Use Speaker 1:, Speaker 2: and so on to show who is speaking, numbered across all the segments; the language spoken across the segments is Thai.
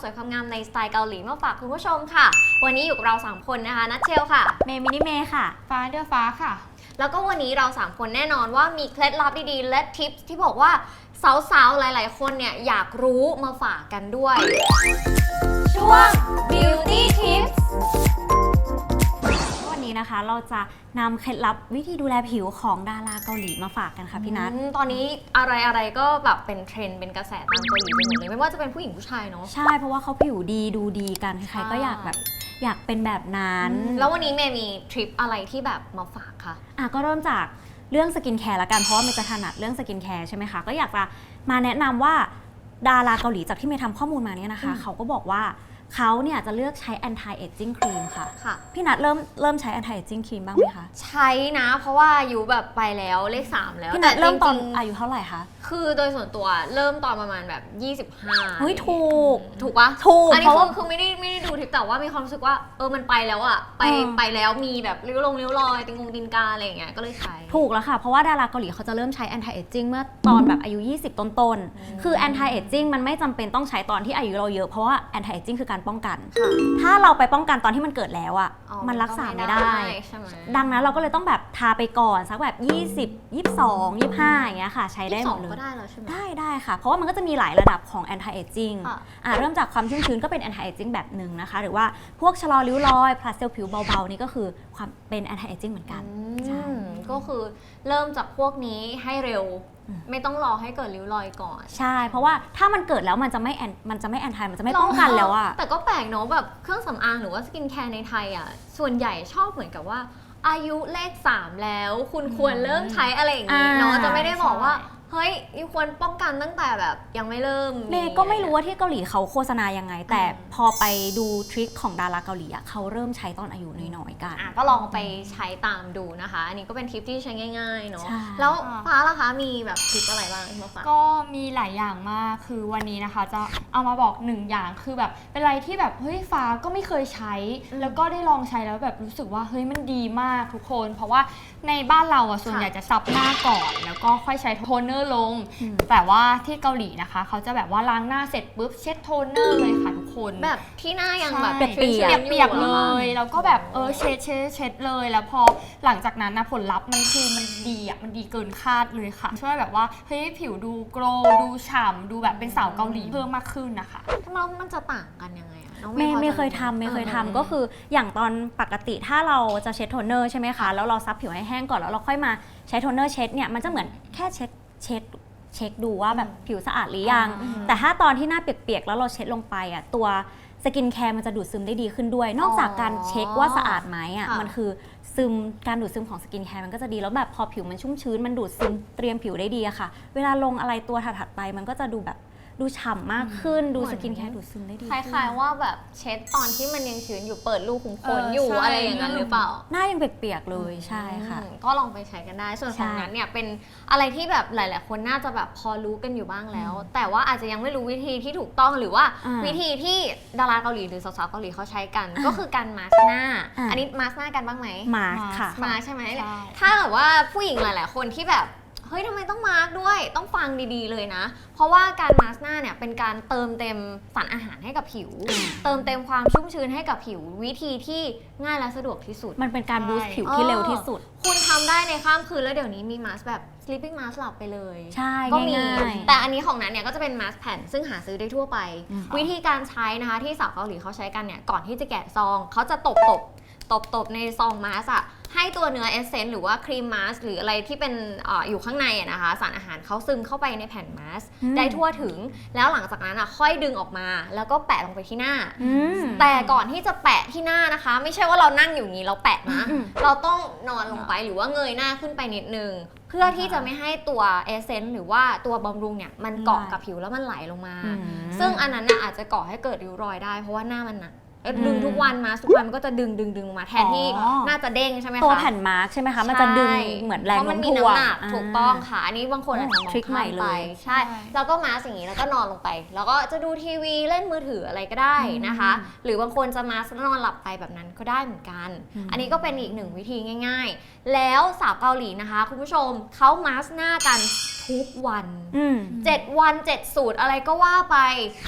Speaker 1: สวยความงามในสไตล์เกาหลีมาฝากคุณผู้ชมค่ะ วันนี้อยู่กับเรา 3 คนนะคะ นัทเชลค่ะ
Speaker 2: เมย์มินิเมย์ค่ะ
Speaker 3: ฟ้าเดือฟ้าค่ะ
Speaker 1: แล้วก็วันนี้เรา 3 คนแน่นอนว่ามีเคล็ดลับดีๆ และทิปที่บอกว่าสาวๆ หลายๆ คนเนี่ยอยากรู้มาฝากกันด้วย ช่วง Beauty Tips
Speaker 2: วั นนี้นะคะ เราจะนำเคล็ดลับวิธีดูแลผิวของดาราเกาหลีมาฝากกันค่ะพี่นัท
Speaker 1: อืมตอนนี้อะไรอะไรๆก็แบบเป็นเทรนด์เป็นกระแสตามเกาหลีไปหมดเลย ไม่ว่าจะเป็นผู้หญิงผู้ชายเนาะ
Speaker 2: ใช่เพราะว่าเขาผิวดีดูดีกันใครๆก็อยากแบบอยากเป็นแบบนั้น
Speaker 1: แล้ววันนี้เมย์มีทริปอะไรที่แบบมาฝากคะ
Speaker 2: อะก็เริ่มจากเรื่องสกินแคร์ละกันเพราะว่าเมย์จะถนัดเรื่องสกินแคร์ใช่ไหมคะก็อยากจะมาแนะนำว่าดาราเกาหลีจากที่เมย์ทำข้อมูลมาเนี่ยนะคะ เขาก็บอกว่า เขาเนี่ยจะเลือกใช้ anti aging cream ค่ะ
Speaker 1: ค่ะ
Speaker 2: พี่นัทเริ่มเริ่มใช้ anti aging cream บ้างไหมคะ
Speaker 1: ใช้นะ เพราะว่าอยู่แบบไปแล้วเลข3แล้ว
Speaker 2: พี่นัทเริ่มตอน
Speaker 1: จงๆ
Speaker 2: อายุเท่าไหร่คะ
Speaker 1: คือโดยส่วนตัวเริ่มตอนประมาณแบบ 25
Speaker 2: เฮ้ยถูก
Speaker 1: ถูกปะ
Speaker 2: ถูก
Speaker 1: อันนี้
Speaker 2: เพราะ
Speaker 1: คื
Speaker 2: ว่า
Speaker 1: อคือไม่ได้ไม่ได้ดูทริปแต่ว่ามีความรู้สึกว่าเออมันไปแล้วอะไป
Speaker 2: เออ
Speaker 1: ไปแล้วมีแบบริ้วลงริ้วรอยติงงตินกาอะไรอย่างเงี้ยก็เลยใช้
Speaker 2: ถูกแล้วค่ะ เพราะว่าดาราเกาหลีเขาจะเริ่มใช้ anti aging เมื่อตอนแบบอายุ 20 ต้นๆ คือ anti aging มันไม่จำเป็นต้องใช้ตอนที่อายุเราเยอะ เพราะว่า anti aging คือการป้องกัน
Speaker 1: ค่ะ
Speaker 2: ถ้าเราไปป้องกันตอนที่มันเกิดแล้วอะ
Speaker 1: อ๋อ
Speaker 2: มันรักษาไม่ได้
Speaker 1: ใช่ไหม
Speaker 2: ดังนั้นเราก็เลยต้องแบบทาไปก่อนสักแบบ 20 22 25อย่างเงี้ยค่ะ ใช้ได้หมด
Speaker 1: 22
Speaker 2: เล
Speaker 1: ก็
Speaker 2: ย
Speaker 1: ได้แล้วใช่ไหม
Speaker 2: ได้ได้ค่ะ เพราะว่ามันก็จะมีหลายระดับของ anti aging
Speaker 1: ค่ะ
Speaker 2: อะเริ่มจากความชุ่มชื้นก็เป็น anti aging แบบหนึ่งนะคะ หรือว่าพวกชะลอริ้วรอย พลาสเซลผิวเบาๆ นี่ก็คือความเป็น anti aging เหมือนกัน ใช่
Speaker 1: อืมก็คือเริ่มจากพวกนี้ให้เร็ว
Speaker 2: อืม
Speaker 1: ไม่ต้องรอให้เกิดริ้วรอยก่อน
Speaker 2: ใช่ เพราะว่าถ้ามันเกิดแล้วมันจะไม่แอนมันจะไม่แอนทายมันจะไม่ป้องกันแล้วอะ
Speaker 1: แต่ก็แปลกเนาะแบบเครื่องสำอางหรือว่าสกินแคร์ในไทยอะส่วนใหญ่ชอบเหมือนกับว่า อายุเลข 3 แล้ว คุณควรเริ่มใช้อะไรอย่างนี้เนาะ
Speaker 2: อ่า
Speaker 1: จะไม่ได้บอกว่า
Speaker 2: ใช่
Speaker 1: เฮ้ยยูควรป้องกันตั้งแต่แบบยังไม่เริ่ม
Speaker 2: เมย์ก็ไม่รู้ว่าที่เกาหลีเขาโฆษณายังไง แต่
Speaker 1: อืม
Speaker 2: พอไปดูทริคของดาราเกาหลีอะเขาเริ่มใช้ตอนอายุน้อยๆกัน
Speaker 1: อะก็ลองไปใช้ตามดูนะคะ อันนี้ก็เป็นทิปที่ใช้ง่ายๆเนาะ
Speaker 2: ใช่
Speaker 1: แล้วฟ้าล่ะคะ มีแบบทิปอะไรบ้างที่มาฝาก
Speaker 3: ก็มีหลายอย่างมากคือวันนี้นะคะ จะเอามาบอกหนึ่งอย่างคือแบบเป็นอะไรที่แบบเฮ้ยฟ้าก็ไม่เคยใช้
Speaker 1: อืม
Speaker 3: แล้วก็ได้ลองใช้แล้วแบบรู้สึกว่าเฮ้ยมันดีมากทุกคน เพราะว่าในบ้านเราอะส่วน
Speaker 1: ค่ะ
Speaker 3: ใหญ่จะซับหน้าก่อน แล้วก็ค่อยใช้โทนเนอร์ลง
Speaker 2: อืม
Speaker 3: แต่ว่าที่เกาหลีนะคะ เขาจะแบบว่าล้างหน้าเสร็จปุ๊บเช็ดโทนเนอร์เลยค่ะทุกคน
Speaker 1: แบบที่หน้ายังแบบ
Speaker 3: ใช่
Speaker 2: เปียกๆ
Speaker 3: เปียกๆ
Speaker 1: อ
Speaker 3: เล
Speaker 1: หรอคะ
Speaker 3: ยแล้วก็แบบเออเช็ดเช็ดเช็ดเลย แล้วพอหลังจากนั้นนะผลลัพธ์มันคือมันดีอะมันดีเกินคาดเลยค่ะ ช่วยแบบว่าเฮ้ยผิวดูโกลว์ดูฉ่ำดูแบบเป็นสาวเกาหลีเพิ่มมากขึ้นนะคะ
Speaker 1: แล้วมันจะต่างกันยังไงอะน้อง
Speaker 2: เมย์
Speaker 1: พอ
Speaker 2: เมย์
Speaker 1: จะ
Speaker 2: เคยทำเมย์เคย
Speaker 1: ออ
Speaker 2: ทำก็คืออย่างตอนปกติถ้าเราจะเช็ดโทนเนอร์ใช่ไหมคะ แล้วเราซับผิวให้แห้งก่อนแล้วเราค่อยมาใช้โทนเนอร์เช็ดเนี่ยมันจะเหมือนแค่เช็ด เช็ดเช็คดูว่าแบบผิวสะอาดหรือยัง
Speaker 3: อืม
Speaker 2: แต่ถ้าตอนที่หน้าเปียกๆ แล้วเราเช็ดลงไปอะตัวสกินแคร์มันจะดูดซึมได้ดีขึ้นด้วย นอกจากการเช็คว่าสะอาดไหมอะ
Speaker 1: ค่ะ
Speaker 2: มันคือซึมการดูดซึมของสกินแคร์มันก็จะดีแล้วแบบพอผิวมันชุ่มชื้นมันดูดซึมเตรียมผิวได้ดีอะค่ะ เวลาลงอะไรตัวถัดๆไปมันก็จะดูแบบ ดูฉ่ำมากขึ้น ดูสกินแคร์ดูดซึมได้ดี
Speaker 1: ค
Speaker 2: ขึ้น
Speaker 1: ล้ายๆว่าแบบเช็ดตอนที่มันยังชื้นอยู่เปิดรูขุมขน
Speaker 3: เออ
Speaker 1: อยู่
Speaker 3: ใช่
Speaker 1: อะไรอย่างนั้นหรือเปล่า
Speaker 2: หน้ายังเปียกๆเลยใช่ค่ะ
Speaker 1: อืมก็ลองไปใช้กันได้ ส่วนของ
Speaker 2: ใช่
Speaker 1: นั้นเนี่ยเป็นอะไรที่แบบหลาย ๆ คนน่าจะแบบพอรู้กันอยู่บ้างแล้ว แต่ว่าอาจจะยังไม่รู้วิธีที่ถูกต้องหรือว่า
Speaker 2: อ่า
Speaker 1: วิธีที่ดาราเกาหลีหรือสาวๆเกาหลีเขาใช้กัน ก็คือการมาสก์หน้า
Speaker 2: อ่า
Speaker 1: อันนี้มาสก์หน้ากันบ้างไหม
Speaker 2: มาค่ะ
Speaker 1: มาใช่ไหม
Speaker 3: ใช่
Speaker 1: ถ้าแบบว่าผู้หญิงหลาย ๆ คนที่แบบ เฮ้ยทำไมต้องมาร์กด้วย ต้องฟังดีๆเลยนะ เพราะว่าการมาร์กหน้าเนี่ยเป็นการเติมเต็มสารอาหารให้กับผิว เติมเต็มความชุ่มชื้นให้กับผิววิธีที่ง่ายและสะดวกที่สุด
Speaker 2: มันเป็นการบูสต์
Speaker 3: ใช่
Speaker 2: ผิวที่เร็วที่สุด
Speaker 1: คุณทำได้ในข้ามคืนแล้วเดี๋ยวนี้มีมาสก์แบบ sleeping mask หลับไปเลย
Speaker 2: ใช่
Speaker 1: ก็มี
Speaker 2: ง่ายๆ
Speaker 1: แต่อันนี้ของนั้นเนี่ยก็จะเป็นมาสก์แผ่น ซึ่งหาซื้อได้ทั่วไป
Speaker 2: อืม
Speaker 1: วิธีการใช้นะคะที่สาวเกาหลีเขาใช้กันเนี่ย ก่อนที่จะแกะซอง เขาจะตบตบ ตบตบในซองมาสก์อะให้ตัวเนื้อเอเซนต์หรือว่าครีมมาสก์หรืออะไรที่เป็นอาอยู่ข้างในอะนะคะ สารอาหารเขาซึมเข้าไปในแผ่นมาสก์
Speaker 2: อืม
Speaker 1: ได้ทั่วถึง แล้วหลังจากนั้นอะค่อยดึงออกมา แล้วก็แปะลงไปที่หน้า
Speaker 2: อืม
Speaker 1: แต่ก่อนที่จะแปะที่หน้านะคะ ไม่ใช่ว่าเรานั่งอยู่อย่างนี้เราแปะนะ
Speaker 2: อืม
Speaker 1: เราต้องนอนลงไปหรือว่าเงยหน้าขึ้นไปนิดนึงเพื่อที่จะไม่ให้ตัวเอเซนต์หรือว่าตัวบำรุงเนี่ยมันเกาะกับผิวแล้วมันไหลลงมา
Speaker 2: อืม
Speaker 1: ซึ่งอันนั้นน่ะอาจจะก่อให้เกิดริ้วรอยได้เพราะว่าหน้ามันหนัก แล้วดึงทุกวันมาทุกวันมันก็จะดึงดึงดึงมาแทนที่
Speaker 2: อ๋อ
Speaker 1: น่าจะเด้งใช่ไหมคะ
Speaker 2: ตัวแผ่นมาร์กใช่ไหมคะ มันจะดึง
Speaker 1: ใช่
Speaker 2: เหมือนแรง
Speaker 1: เพราะมันมี
Speaker 2: โน้มถ่วง
Speaker 1: น้ำหนักาถูกต้องค่ะ อันนี้บางคนอาจจะมอง
Speaker 2: ทริคใหม่เลย
Speaker 1: ข้ามไปใช่ แล้วก็มาสิ่างนี้แล้วก็นอนลงไป แล้วก็จะดูทีวีเล่นมือถืออะไรก็ได้นะคะ หรือบางคนจะมาแล้วนอนหลับไปแบบนั้นก็ได้เหมือนกัน อันนี้ก็เป็นอีกหนึ่งวิธีง่าย ๆแล้วสาวเกาหลีนะคะ คุณผู้ชมเขามาสหน้ากันทุกวัน
Speaker 2: อืม
Speaker 1: 7 วัน 7 สูตรอะไรก็ว่าไป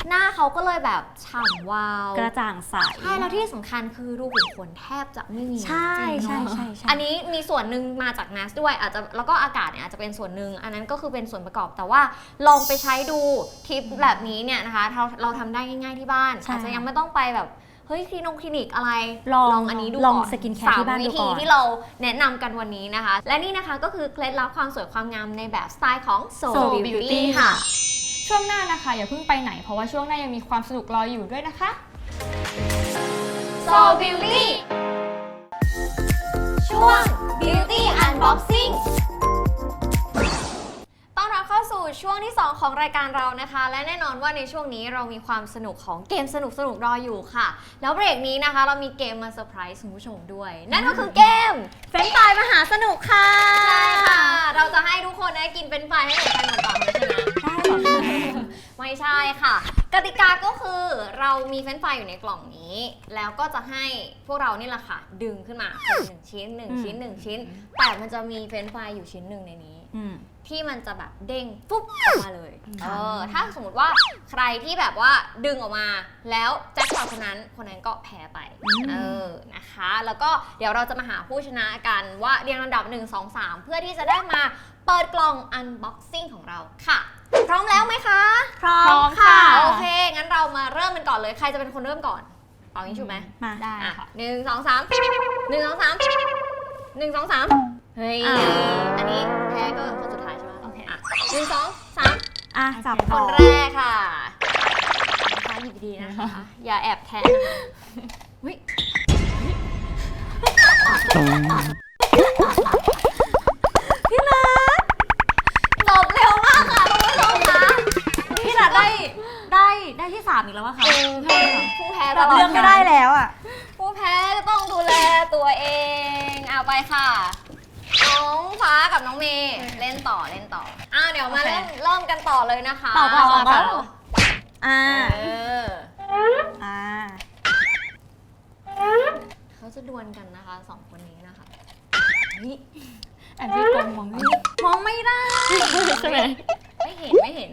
Speaker 1: หน้าเขาก็เลยแบบฉ่ำวาว
Speaker 2: กระจ่างใส
Speaker 1: ใช่แล้วที่สำคัญคือรูขุมขนแทบจะไม่มี
Speaker 2: ใช่
Speaker 1: จริงๆ
Speaker 2: ใช่
Speaker 1: เนอะ
Speaker 2: ใช่ใช่
Speaker 1: อันนี้มีส่วนหนึ่งมาจากแมสด้วยอาจจะแล้วก็อากาศเนี่ยอาจจะเป็นส่วนหนึ่งอันนั้นก็คือเป็นส่วนประกอบแต่ว่าลองไปใช้ดูทิปแบบนี้เนี่ยนะคะ เราเราทำได้ง่ายๆที่บ้าน
Speaker 2: ใช่
Speaker 1: อาจจะยังไม่ต้องไปแบบเฮ้ยคลินงคลินิกอะไร
Speaker 2: ลอง
Speaker 1: อันนี้ดู
Speaker 2: ลอง
Speaker 1: ก่อน
Speaker 2: สกินแคร์ที่บ้าน
Speaker 1: สม
Speaker 2: ดู
Speaker 1: วิ
Speaker 2: ก่
Speaker 1: ธี
Speaker 2: อน
Speaker 1: ที่เราแนะนำกันวันนี้นะคะ และนี่นะคะก็คือเคล็ดลับความสวยความงามในแบบสไตล์ของ Soul
Speaker 2: Soul
Speaker 1: Beauty
Speaker 2: Beauty
Speaker 1: ค่ะ
Speaker 3: ช่วงหน้านะคะ อย่าเพิ่งไปไหน เพราะว่าช่วงหน้ายังมีความสนุกรออยู่ด้วยนะคะ
Speaker 1: Soul Beauty ช่วง Beauty Unboxing ต้อนรับเข้า สู่ช่วงที่ 2 ของรายการเรานะคะ และแน่นอนว่าในช่วงนี้เรามีความสนุกของเกมสนุกสนุกๆรออยู่ค่ะ แล้วเบรกนี้นะคะ เรามีเกมมาเซอร์ไพรส์คุณผู้ชมด้วย นั่นก็คือเกมเฟรนช์ฟรายมหาสนุกค่ะใช่ค่ะ เราจะให้ทุกคนได้กินเฟรนช์ฟรายให้หมดไปหมดกล่องเลยใช่ไหม
Speaker 2: ได้เหรอคะ
Speaker 1: ไม่ใช่ค่ะ กติกาก็คือเรามีเฟรนช์ฟรายอยู่ในกล่องนี้ แล้วก็จะให้พวกเรานี่แหละค่ะ ดึงขึ้นมาคนหนึ่งชิ้นหนึ่งชิ้นหนึ่งชิ้น แต่มันจะมีเฟรนช์ฟรายอยู่ชิ้นหนึ่งในนี้
Speaker 2: อืม
Speaker 1: ที่มันจะแบบเด้งปุ๊บออกมาเลย
Speaker 2: ค่ะ
Speaker 1: เออถ้าสมมติว่าใครที่แบบว่าดึงออกมา แล้วแจ็คพอตคนนั้นคนนั้นก็แพ้ไปเออนะคะ แล้วก็เดี๋ยวเราจะมาหาผู้ชนะกันว่าเรียงลำดับ 1 2 3 เพื่อที่จะได้มาเปิดกล่อง unboxing ของเราค่ะ พร้อมแล้วไหมคะ
Speaker 2: พร้อ
Speaker 3: พร้อ
Speaker 2: ม
Speaker 3: ม
Speaker 2: ค่ะ
Speaker 3: ค่ะ
Speaker 1: โอเค งั้นเรามาเริ่มกันก่อนเลย ใครจะเป็นคนเริ่มก่อนเอางี้ถูกไหม
Speaker 2: มา
Speaker 3: ได้
Speaker 1: อะ
Speaker 3: ค่ะ
Speaker 1: หนึ่งสองสามหนึ่งสองสามหนึ่งสองสามเฮ้ย
Speaker 2: อะ
Speaker 1: อันนี้แพ้ก็คนสุด หนึ่งสองสาม
Speaker 2: อะจับ
Speaker 1: ค
Speaker 2: ต่อน
Speaker 1: แรกค่ะนะคะหยิบดีนะคะ อย่าแอบแทะนะคะเฮ้ยจบเร็วมากค่ะคุณผู้ชมค่ะ
Speaker 2: พี่นัดได้ได้ได้ที่สามอีกแล้วอะค่ะ
Speaker 1: ผู้แพ้
Speaker 2: แบบเลือกไม่ได้แล้วอะ
Speaker 1: ผู้แพ้ก็ต้องดูแลตัวเองเอาไปค่ะ น้องฟ้ากับน้องเมย์เล่นต่อเล่นต่ออะเดี๋ยวมาเริ่มเริ่มกันต่อเลยนะคะ
Speaker 2: ต่อก่อนต่อก่อนอ่า
Speaker 1: เออ
Speaker 2: อ่า
Speaker 1: เขาจะดวลกันนะคะสองคนนี้นะคะนี่
Speaker 3: แอบพี่กงมองนี่
Speaker 1: มองไม่ได้
Speaker 3: ใช่ไหม
Speaker 1: ไม่เห็นไม่เห็น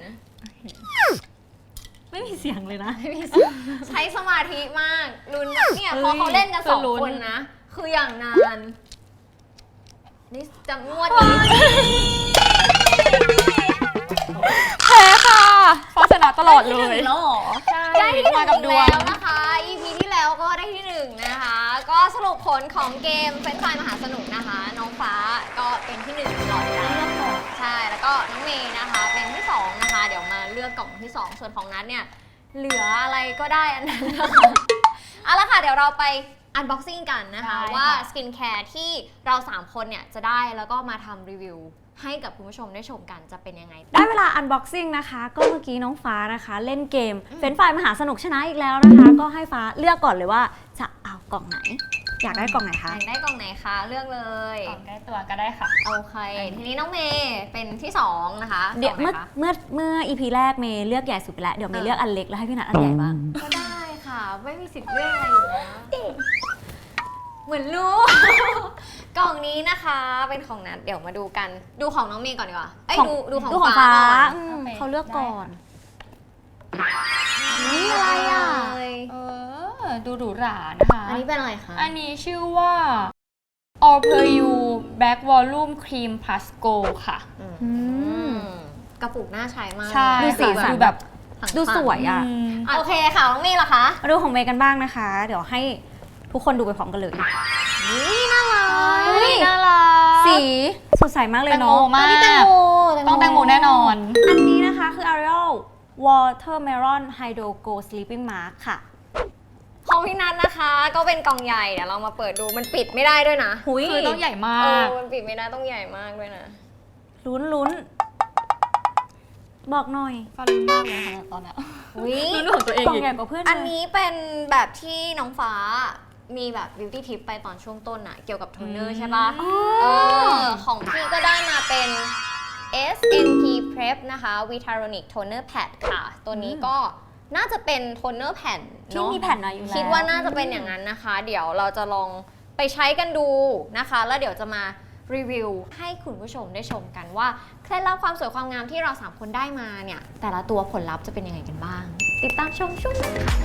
Speaker 2: ไม่มีเสียงเลยนะ
Speaker 1: ไม่มีเสียงใช้สมาธิมากลุ้นมากเนี่ยพอเขาเล่นกันสองคนนะ คืออย่างนาน นี่จะงวดนี้
Speaker 3: แพ้ค่ะฟ้าชนะตลอดเลย
Speaker 2: แล้วเหรอ
Speaker 3: ใช่
Speaker 1: ได้ที่หนึ่
Speaker 3: มางกับ
Speaker 1: อี
Speaker 3: ด
Speaker 1: ก
Speaker 3: วง
Speaker 1: แล้วนะคะ EP ที่แล้วก็ได้ที่หนึ่งนะคะ ก็สรุปผลของเกมเฟรนช์ฟรายมหาสนุกนะคะ น้องฟ้าก็เป็นที่หนึ่งตลอดเวลาใช่ แล้วก็น้องเมย์นะคะ เป็นที่สองนะคะ เดี๋ยวมาเลือกกล่องที่สองส่วนของนัทเนี่ย เหลืออะไรก็ได้อันนั้นนะคะเอาละค่ะ เดี๋ยวเราไป unboxing กันนะคะ
Speaker 3: ได้ค่ะ
Speaker 1: ว่าสกินแคร์ที่เรา 3 คนเนี่ย จะได้แล้วก็มาทำรีวิว ให้กับคุณผู้ชมได้ชมกันจะเป็นยังไง
Speaker 2: ได้เวลา unboxing นะคะ ก็เมื่อกี้น้องฟ้านะคะ เล่นเกมเฟรนช์ฟรายมหาสนุกชนะอีกแล้วนะคะ ก็ให้ฟ้าเลือกก่อนเลยว่าจะเอากล่องไหน อยากได้กล่องไหน
Speaker 1: อ
Speaker 2: คะ
Speaker 1: ยากได้กล่องไหนคะเลือกเลย
Speaker 3: กล่องใกล้ตัวก็ได้ค่ะ
Speaker 1: โอเค ทีนี้น้องเมย์เป็นที่2นะคะ
Speaker 2: เดี๋ยว
Speaker 1: กล่องไหน
Speaker 2: เมื่อ
Speaker 1: คะ
Speaker 2: เมื่อเมื่อ EP แรกเมย์เลือกใหญ่สุดไปแล้วเดี๋ยวเมย์
Speaker 1: เออ
Speaker 2: เลือกอันเล็กแล้วให้พี่นัทอันใหญ่บ้าง
Speaker 1: ก็ได้ค่ะ ไม่มีสิทธิ์เลือกอะไรอยู่แล้วเหมือนรู้กล่องนี้นะคะเป็นของนัดเดี๋ยวมาดูกันดูของน้องเมย์ก่อนดีกว่าเอ้ย
Speaker 2: ของ
Speaker 1: ดูดูของ
Speaker 2: ดูของ
Speaker 1: ฟ้า
Speaker 2: ฟ้า
Speaker 1: ก่อน
Speaker 2: อืม
Speaker 3: โอเค
Speaker 2: เขาเลือกก่อน
Speaker 1: นี่อะไรอะ
Speaker 3: เออ ดูหรูหรานะคะ
Speaker 1: อันนี้เป็นอะไรคะ
Speaker 3: อันนี้ชื่อว่า All Per You Black Volume Cream Plus Go ค่ะ
Speaker 1: อืม
Speaker 2: อืม
Speaker 1: กระปุกน่าใช้มาก
Speaker 3: ใช่
Speaker 2: ดูสี
Speaker 3: ค่ะ
Speaker 2: สัน
Speaker 3: ดูแบบ
Speaker 2: ดูสวยอะ
Speaker 3: อืม
Speaker 1: โอเคค่ะน้องเมย์ล่ะคะ
Speaker 2: มาดูของเมย์กันบ้างนะคะ เดี๋ยวให้ทุกคนดูไปพร้อมกันเลย
Speaker 1: นี่น่ารัก
Speaker 2: เฮ้ย
Speaker 3: น่ารัก
Speaker 2: สีสดใสมากเลย
Speaker 3: แตงโม
Speaker 2: เนาะ
Speaker 3: มาก
Speaker 1: อันนี้แตงโม
Speaker 3: ต้องแตงโมแน่นอน
Speaker 2: อันนี้นะคะคือ Ariel Watermelon Hydro Go Sleeping Mask ค่ะ
Speaker 1: ของพี่นัทนะคะ ก็เป็นกล่องใหญ่เดี๋ยวเรามาเปิดดูมันปิดไม่ได้ด้วยนะ
Speaker 2: หุย
Speaker 3: คือต้องใหญ่มา
Speaker 1: เอกอมันปิดไม่ได้ต้องใหญ่มากด้วยนะ
Speaker 2: ลุ้นลุ้นบอกหน่อย
Speaker 3: ฟ้ารู้มากเลยค่ะตอนเนี้ย
Speaker 1: วิ
Speaker 3: รู้เรื่องของตัวเอง
Speaker 2: กล่อง
Speaker 3: อีก
Speaker 2: ใหญ่กว่าเพื่อน
Speaker 1: อัน
Speaker 2: เลย
Speaker 1: นี้เป็นแบบที่น้องฟ้ามีแบบ beauty tip ไปตอนช่วงต้นอะเกี่ยวกับโทนเนอร์ใช่ปะเออของพี่ก็ได้มาเป็น SNP Prep นะคะ Vitaronic Toner Pad ค่ะ ตัวนี้ก็ น่าจะเป็นโทนเนอร์แผ่น
Speaker 2: ที่
Speaker 1: เนาะ
Speaker 2: มีแผ่นมาอยู่แล้ว
Speaker 1: คิดว่าน่าจะเป็นอย่างนั้นนะคะ เดี๋ยวเราจะลองไปใช้กันดูนะคะ แล้วเดี๋ยวจะมารีวิวให้คุณผู้ชมได้ชมกันว่าเคล็ดลับความสวยความงามที่เราสามคนได้มาเนี่ย แต่ละตัวผลลัพธ์จะเป็นยังไงกันบ้าง ติดตามชมช่วงหน้าค่ะ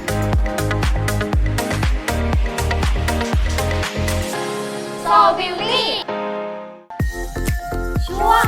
Speaker 1: So Beauty ช่วง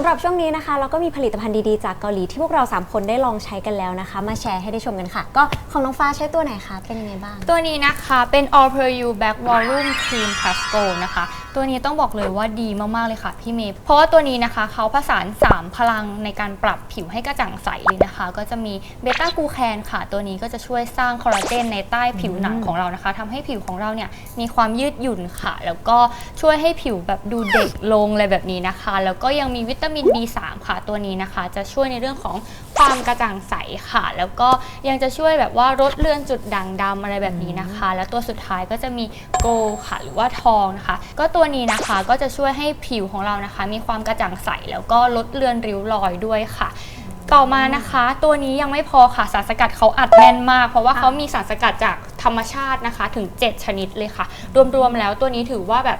Speaker 2: สำหรับช่วงนี้นะคะ เราก็มีผลิตภัณฑ์ดีๆ จากเกาหลีที่พวกเรา 3 คนได้ลองใช้กันแล้วนะคะ มาแชร์ให้ได้ชมกันค่ะ ก็ของน้องฟ้าใช้ตัวไหนคะ เป็นยังไงบ้าง
Speaker 3: ตัวนี้นะคะเป็น All Per You Back Volume Cream Plus Gold นะคะตัวนี้ต้องบอกเลยว่าดีมาก ๆ เลยค่ะพี่เมย์ เพราะว่าตัวนี้นะคะเขาผสาน 3 พลังในการปรับผิวให้กระจ่างใสเลยนะคะ ก็จะมีเบต้ากูแคนค่ะ ตัวนี้ก็จะช่วยสร้างคอลลาเจนในใต้ผิวหนังของเรานะคะทำให้ผิวของเราเนี่ยมีความยืดหยุ่นค่ะ แล้วก็ช่วยให้ผิวแบบดูเด็กลงอะไรแบบนี้นะคะ แล้วก็ยังมีวิตามิน B3 ค่ะ ตัวนี้นะคะ จะช่วยในเรื่องของ ความกระจ่างใสค่ะ แล้วก็ยังจะช่วยแบบว่าลดเลือนจุดด่างดำอะไรแบบนี้นะคะ แล้วตัวสุดท้ายก็จะมีโกลค่ะ หรือว่าทองนะคะ ก็ตัวนี้นะคะก็จะช่วยให้ผิวของเรานะคะ มีความกระจ่างใสแล้วก็ลดเลือนริ้วรอยด้วยค่ะต่อมานะคะ ตัวนี้ยังไม่พอค่ะสารสกัดเขาอัดแน่นมาก เพราะว่าเขามีสารสกัดจากธรรมชาตินะคะ ถึง 7 ชนิดเลยค่ะ รวมๆแล้วตัวนี้ถือว่าแบบ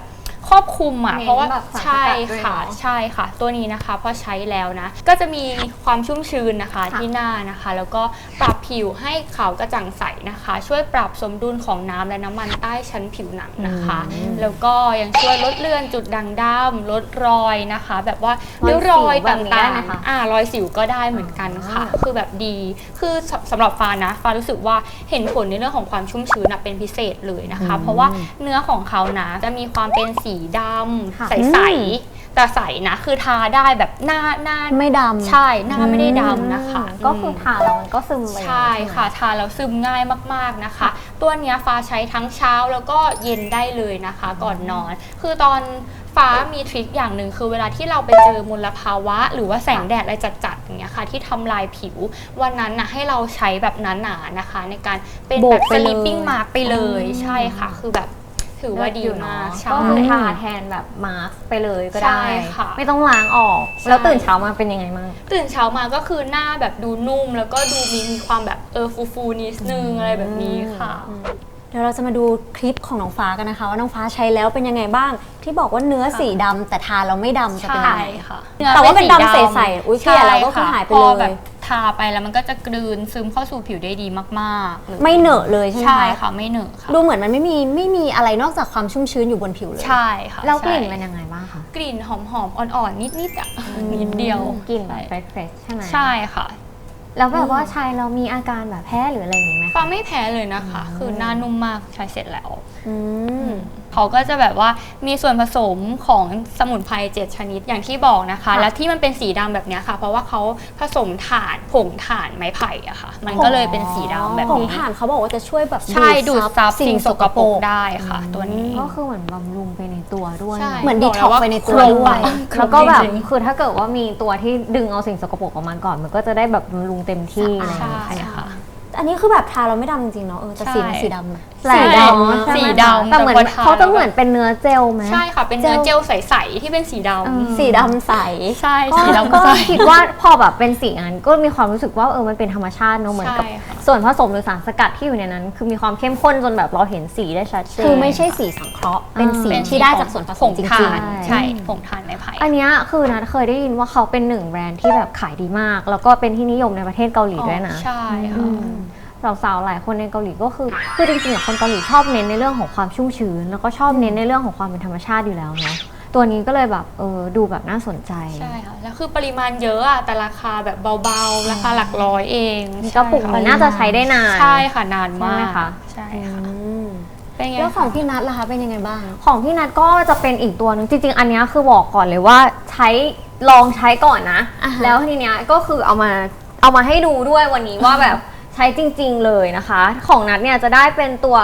Speaker 3: ครอบคลุมอะ
Speaker 1: เน้น
Speaker 3: เพราะว่า
Speaker 1: แบบสารสกัด
Speaker 3: ใช่
Speaker 1: ด้วย
Speaker 3: ค่ะ
Speaker 1: เนอะ
Speaker 3: ใช่ค่ะ ตัวนี้นะคะพอใช้แล้วนะ ก็จะมีความชุ่มชื้นนะคะ
Speaker 1: ค่ะ
Speaker 3: ที่หน้านะคะ แล้วก็ปรับผิวให้ขาวกระจ่างใสนะคะ ช่วยปรับสมดุลของน้ำและน้ำมันใต้ชั้นผิวหนังนะคะ แล้วก็ยังช่วยลดเลือนจุดด่างดำลดรอยนะคะ แบบว่าริ้วรอย
Speaker 1: รอยสิวแบบนี้ได้
Speaker 3: ต่าง
Speaker 1: ไหมคะ
Speaker 3: ๆอ่ารอยสิวก็ได้เหมือนกันค่ะ
Speaker 1: อ่า
Speaker 3: คือแบบดีคือสสำหรับฟ้านะฟ้ารู้สึกว่าเห็นผลในเรื่องของความชุ่มชื้นนะเป็นพิเศษเลยนะคะ เพราะว่าเนื้อของเขานะจะมีความเป็นสีดำ
Speaker 1: ค่ะ
Speaker 3: ใสๆแต่ใสนะ คือทาได้แบบหน้าหน้า
Speaker 1: ไม่ดำ
Speaker 3: ใช่หน้าไม่ได้ดำนะคะ
Speaker 1: ก็คือทาแล้วมันก็ซึมไป
Speaker 3: ใช่ค่ะ ทาแล้วซึมง่ายมากๆนะคะ ตัวเนี้ยฟ้าใช้ทั้งเช้าแล้วก็เย็นได้เลยนะคะ ก่อนนอน คือตอนฟ้ามีทริคอย่างหนึ่งคือเวลาที่เราไปเจอมลภาวะ หรือว่าแสงแดดอะไรจัดๆอย่างเงี้ยค่ะ ที่ทำลายผิว วันนั้นนะให้เราใช้แบบหนาๆนะคะ ในการเป็น
Speaker 1: โบ
Speaker 3: แบ
Speaker 1: ก
Speaker 3: บ
Speaker 1: ไป
Speaker 3: ส
Speaker 1: เลย
Speaker 3: ลิปปิ้งมาร์กไปเลย
Speaker 1: อืม
Speaker 3: ใช่ค่ะ คือแบบ ถือว่าดีมากใช่
Speaker 1: ก็คือทาแทนแบบมาร์กไปเลยก็ได้
Speaker 3: ใช่ค่ะ
Speaker 1: ไม่ต้องล้างออก
Speaker 3: ใช่
Speaker 1: แล้วตื่นเช้ามาเป็นยังไงบ้าง
Speaker 3: ตื่นเช้ามาก็คือหน้าแบบดูนุ่ม แล้วก็ดูมีมีความแบบเออฟูฟูๆนิดนึงอะไรแบบนี้ค่ะ
Speaker 2: เดี๋ยวเราจะมาดูคลิปของน้องฟ้ากันนะคะ ว่าน้องฟ้าใช้แล้วเป็นยังไงบ้าง ที่บอกว่าเนื้อสีดำแต่ทาเราไม่ดำจะเป็นยัง
Speaker 3: ใช่
Speaker 2: ไง
Speaker 3: ค่ะ
Speaker 2: แต่ว่าเป็นดำ
Speaker 3: สี
Speaker 2: ใสๆอุ๊ยเกลี่ยแล้วก็คือหายไป
Speaker 3: พอ
Speaker 2: เลย
Speaker 3: แบบ ทาไปแล้วมันก็จะกลืนซึมเข้าสู่ผิวได้ดีมากๆเลย
Speaker 2: ไม่เหนอะเลยใช่ไหม
Speaker 3: ใช่
Speaker 2: คะ
Speaker 3: ค่ะไม่เหนอะค่ะ
Speaker 2: ดูเหมือนมันไม่มีไม่มีอะไรนอกจากความชุ่มชื้นอยู่บนผิวเลย
Speaker 3: ใช่ค่ะ
Speaker 1: แล้วกลิ่น
Speaker 3: ใช่
Speaker 1: เป็นยังไงบ้างคะ
Speaker 3: กลิ่นหอมๆอ่อนๆนิดๆอะนิดเดียว
Speaker 1: กลิ่นแบบเฟรชๆใช่ไหม
Speaker 3: ใช่ค่ะ
Speaker 1: แล้วแบบว่าใช้เรามีอาการแบบแพ้หรืออะไรอย่างนี้ไหมคะ
Speaker 3: ฟ้าไม่แพ้เลยนะคะ คือหน้านุ่มมากใช้เสร็จแล้ว
Speaker 2: อืม
Speaker 3: เขาก็จะแบบว่ามีส่วนผสมของสมุนไพร7ชนิดอย่างที่บอกนะคะ
Speaker 1: ค่ะ
Speaker 3: แล้วที่มันเป็นสีดำแบบเนี้ยค่ะ เพราะว่าเขาผสมถ่านผงถ่านไม้ไผ่อะค่ะ มันก็เลยเป็นสีดำแบบ
Speaker 2: ของ
Speaker 3: นี้
Speaker 2: ถ่านเขาบอกว่าจะช่วยแบบ
Speaker 3: ใช่ดูดซับสิ่งสกปรก
Speaker 2: ได้
Speaker 3: ได้ค่ะ ตัวนี้
Speaker 1: ก็คือเหมือนบำรุงไปในตัวด้วย
Speaker 3: ใช่
Speaker 2: เหมือนดีท็อกซ์ไปในตัว
Speaker 3: ครบ
Speaker 2: ด้วย
Speaker 3: อะ
Speaker 1: แล้วก็แบบ
Speaker 3: จริงๆ
Speaker 1: คือถ้าเกิดว่ามีตัวที่ดึงเอาสิ่งสกปรกออกมาก่อน มันก็จะได้แบบบำรุงเต็มที่อะไรอย่าง
Speaker 3: ใช่
Speaker 1: เงี้ย
Speaker 3: ค่ะ
Speaker 2: อันนี้คือแบบทาเราไม่ดำจริงๆเนาะเออแต่สีมัน
Speaker 3: ใช่
Speaker 2: สีดำนะ
Speaker 1: แหลมดำ
Speaker 3: สี
Speaker 1: ใช่ไหม
Speaker 3: ดำ
Speaker 1: แต่เหมือน
Speaker 3: แต่พอทา
Speaker 1: เขาจะเหมือนเป็นเนื้อเจลไหม
Speaker 3: ใช่ค่ะ เป็นเนื้อเจลใสๆที่เป็นสีด
Speaker 1: อืมำ
Speaker 2: สีดำใส
Speaker 3: ใช่
Speaker 1: ก็
Speaker 3: สีดำ
Speaker 1: ก็
Speaker 3: ใส
Speaker 1: คิดว่าพอแบบเป็นสีนั้นก็มีความรู้สึกว่าเออมันเป็นธรรมชาติเนอะเหมือนกับ
Speaker 3: ใช่ค่ะ
Speaker 1: ส่วนผสมหรือสารสกัดที่อยู่ในนั้น คือมีความเข้มข้นจนแบบเราเห็นสีได้ชัดเจน
Speaker 2: คือไม่ใช่สีสังเคราะห์ เป็นสี
Speaker 3: เป็น
Speaker 2: ที่ได้จากส่วนผสมจ
Speaker 3: ถ่า
Speaker 2: ริง
Speaker 3: น
Speaker 1: ๆ
Speaker 3: ใช่ผงถ่านไม้ไผ่
Speaker 1: อันเนี้ยคือนัทเคยได้ยินว่าเขาเป็นหนึ่งแบรนด์ที่แบบขายดีมาก แล้วก็เป็นที่นิยมในประเทศเกาหลีด้วยนะ
Speaker 3: ใช่
Speaker 1: อื
Speaker 3: ค่ะ
Speaker 1: ม สาวๆหลายคนในเกาหลีก็คือคือจริงๆอะคนเกาหลีชอบเน้นในเรื่องของความชุ่มชื้น แล้วก็ชอบเน้นในเรื่องของความเป็นธรรมชาติอยู่แล้วเนาะตัวนี้ก็เลยแบบเออดูแบบน่าสนใจ
Speaker 3: ใช่ค่ะ แล้วคือปริมาณเยอะอะแต่ราคาแบบเบาๆ ราคาหลักร้อยเอง
Speaker 1: กระปุกนี้น่าจะใช้ได้นาน
Speaker 3: ใช่ค่ะนานมา
Speaker 1: ใช่ไหม
Speaker 3: ก
Speaker 1: คะ
Speaker 3: ใช่
Speaker 2: ๆ
Speaker 3: ค่ะ
Speaker 2: อืม
Speaker 3: เป็นไง
Speaker 2: แล้วของ
Speaker 3: คะ
Speaker 2: พี่นัทล่ะคะเป็นยังไงบ้าง
Speaker 1: ของพี่นัทก็จะเป็นอีกตัวหนึงจริง ๆ อันเนี้ยคือบอกก่อนเลยว่าใช้ลองใช้ก่อนนะ
Speaker 2: อ่าฮะ
Speaker 1: แล้วทีเนี้ยก็คือเอามาเอามาให้ดูด้วยวันนี้ว่าแบบ ช้จริงๆเลยนะคะ ของนัดเนี่ยจะได้เป็นตัว